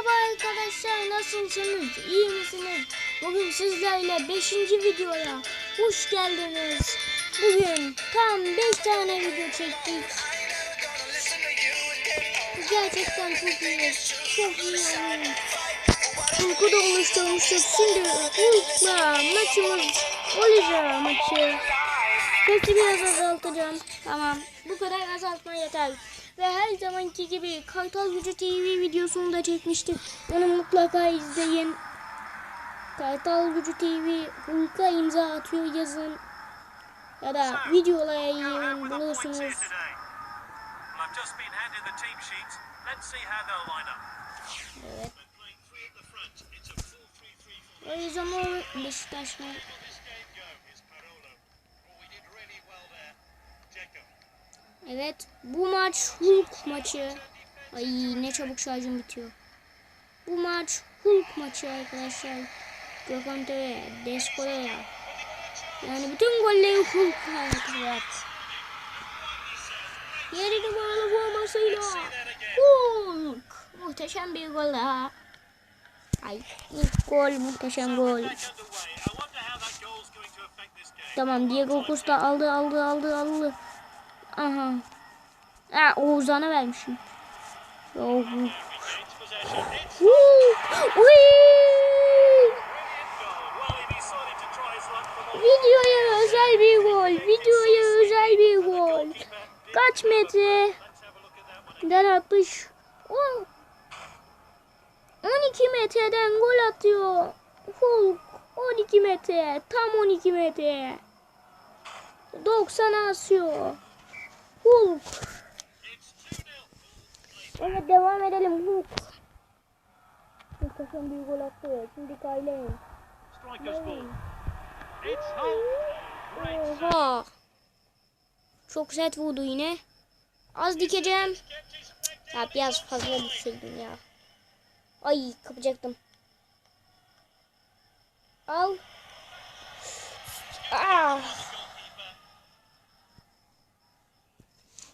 Merhaba arkadaşlar nasılsınız? İyi misiniz? Bugün sizlerle 5. videoya hoş geldiniz. Bugün tam 5 tane video çektik. Gerçekten çok iyi. Çok iyi yani. Uyku da oluşturmuştuk. Şimdi Hulk'la maçımız olacak maçı. Sesi biraz azaltacağım. Tamam. Bu kadar azaltma yeter. Ve her zamanki gibi Kartal Gücü TV videosunu da çekmiştik. Onu mutlaka izleyin. Kartal Gücü TV Hulk'a imza atıyor yazın. Ya da videolara yiyin bulursunuz. Evet. O yüzden o Beşiktaş Evet. Bu maç Hulk maçı. Ay ne çabuk şarjım bitiyor. Bu maç Hulk maçı arkadaşlar. Gökhan Töre, Deskola'ya. Yani bütün golleri Hulk atacak. Yeri numaralı formasıyla Hulk. Muhteşem bir gol daha. Ay ilk gol muhteşem gol. Tamam Diego Costa aldı aldı aldı aldı. Aha. Ha Oğuzhan'a vermişim. Oh. Videoya özel bir gol. Videoya özel bir gol. Kaç metre? Den atmış. On- 12 metreden gol atıyor. Hulk 12 metre. Tam 12 metre. 90'a asıyor. Hulk. It's 2-0. Evet devam edelim Hulk. Muhteşem bir gol attı. Şimdi save. Oha. Çok sert vurdu yine. Az dikeceğim. Ya biraz fazla düşürdüm ya. Ay kapacaktım. Al. Ah.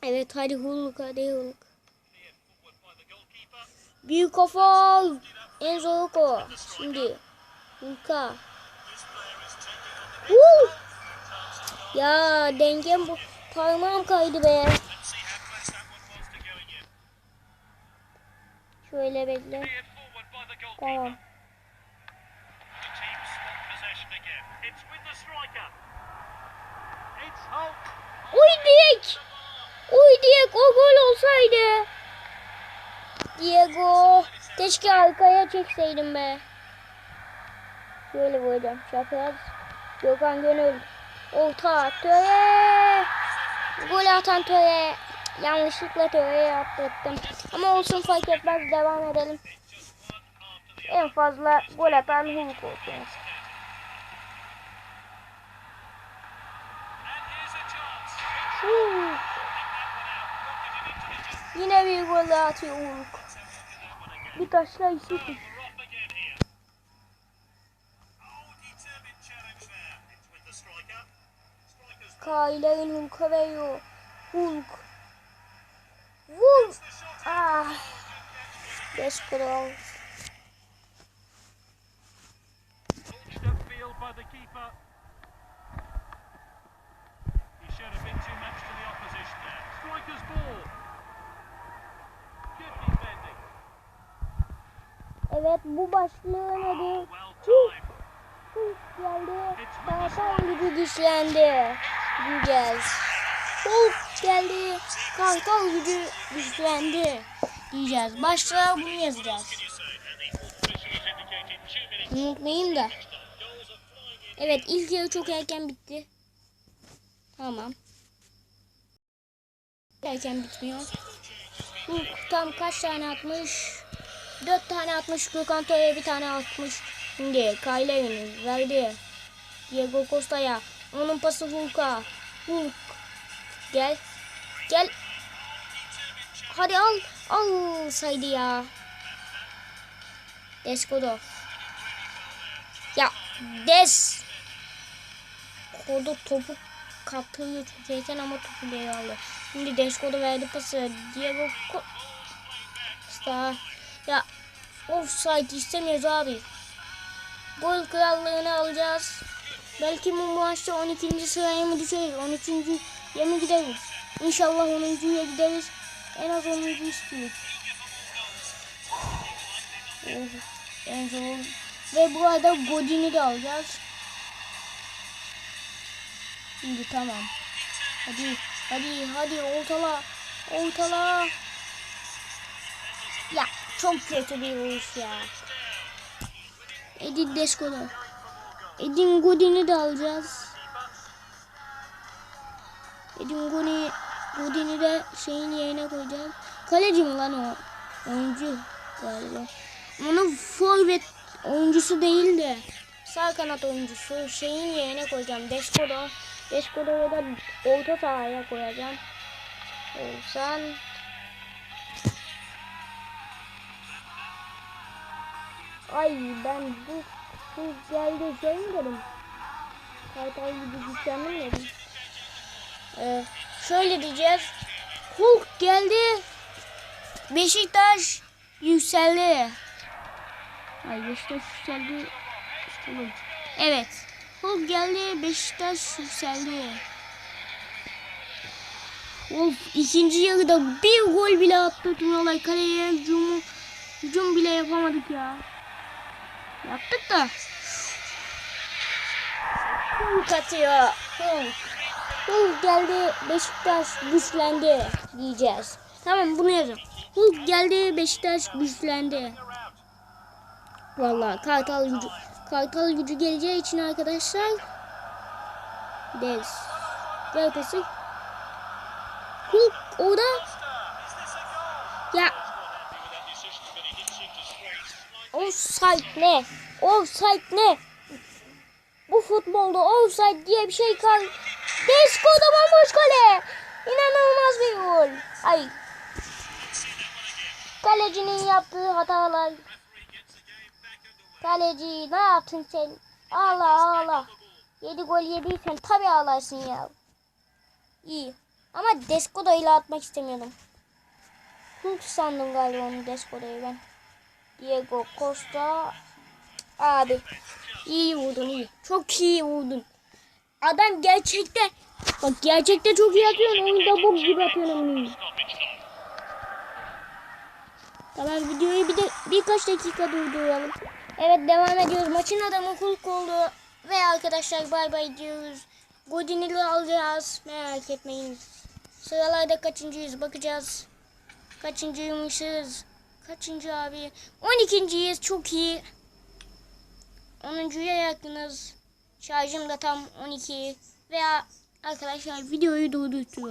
Evet hadi Hulk hadi Hulk. Büyük kafa. Enzo Hulko. Şimdi. Hulk'a. Huu! Ya dengem bu. Parmağım kaydı be. Şöyle bekle. Tamam. The team swap possession again. It's with the striker. It's Hulk. Uy diyek. Uy diyek o gol olsaydı. Diego. Keşke arkaya çekseydim be. Şöyle vuracağım. Çapraz. Gökhan Gönül. Orta. Töre. Gol atan Töre. Yanlışlıkla Töre'ye attırttım. Ama olsun fark etmez. Devam edelim. En fazla gol atan Hulk olsun. Yine bir gol atıyor Hulk. Bir taşla. Striker's Kaile'in Hulk'a veriyor. Hulk. Shot. Ah. Beş kral. Ball. Evet bu başlığın adı. Hulk geldi. Kartal gücü güçlendi. Diyeceğiz. Hulk geldi. Kartal gücü güçlendi. Diyeceğiz. Başlığa bunu yazacağız. Unutmayayım da. Evet ilk yarı çok erken bitti. Tamam. Erken bitmiyor. Hulk tam kaç tane atmış? Dört tane atmış. Gökhan Töre bir tane atmış. Şimdi Kayle'nin verdi. Diego Costa'ya. Onun pası Hulk'a. Hulk. Gel. Gel. Hadi al. Al saydı ya. Deskodo. Ya Des. Orada topu kaptırıyor çok erken ama topu geri aldı. Şimdi Desko'da verdi pası. Diego Costa. Ya offside istemiyoruz abi. Gol krallığını alacağız. Belki bu maçta 12. sıraya mı düşeriz? 13. ya mı gideriz? İnşallah 10.ya gideriz. En az 10. istiyoruz. Oh, en zor. Ve bu arada Godin'i de alacağız. Şimdi tamam. Hadi, hadi, hadi ortala. Ortala. Ya çok kötü bir vuruş ya. Edin Desko'da. Edin Godin'i de alacağız. Edin Godin'i Godin'i de şeyin yerine koyacağız. Kaleci mi lan o? Oyuncu galiba. Onun forvet oyuncusu değil de sağ kanat oyuncusu şeyin yerine koyacağım. Desko'da. Desko'da da orta sahaya koyacağım. Olsan Ay ben bu bu geldi şey mi dedim? Kartal gibi güçlendim dedim. Ee, şöyle diyeceğiz. Hulk geldi. Beşiktaş yükseldi. Ay Beşiktaş yükseldi. Oğlum. Evet. Hulk geldi. Beşiktaş yükseldi. Of ikinci yarıda bir gol bile attı Tünolay kaleye hücumu hücum bile yapamadık ya. Yaptık da. Hulk atıyor. Hulk. Hulk geldi Beşiktaş güçlendi diyeceğiz. Tamam bunu yazın. Hulk geldi Beşiktaş güçlendi. Vallahi kartal gücü kartal gücü geleceği için arkadaşlar Dez. Gel pesi. Hulk orada ya offside ne? Offside ne? Bu futbolda offside diye bir şey kal. Desko'da bomboş kale. İnanılmaz bir gol. Ay. Kalecinin yaptığı hatalar. Kaleci ne yaptın sen? Allah Allah. 7 gol yediysen tabi ağlarsın ya. İyi. Ama Desko'da ile atmak istemiyordum. Hulk sandım galiba onu Desko'dayı ben. Diego Costa. Abi. iyi vurdun iyi. Çok iyi vurdun. Adam gerçekten bak gerçekten çok iyi atıyorsun. Oyunda bok gibi atıyorsun. Tamam videoyu bir de birkaç dakika durduralım. Evet devam ediyoruz. Maçın adamı Hulk oldu. Ve arkadaşlar bay bay diyoruz. Godin'i alacağız. Merak etmeyin. Sıralarda kaçıncıyız bakacağız. Kaçıncıymışız? Kaçıncı abi? 12.yiz çok iyi. 10.ya yakınız. Şarjım da tam 12. Veya arkadaşlar videoyu durdurtuyorum.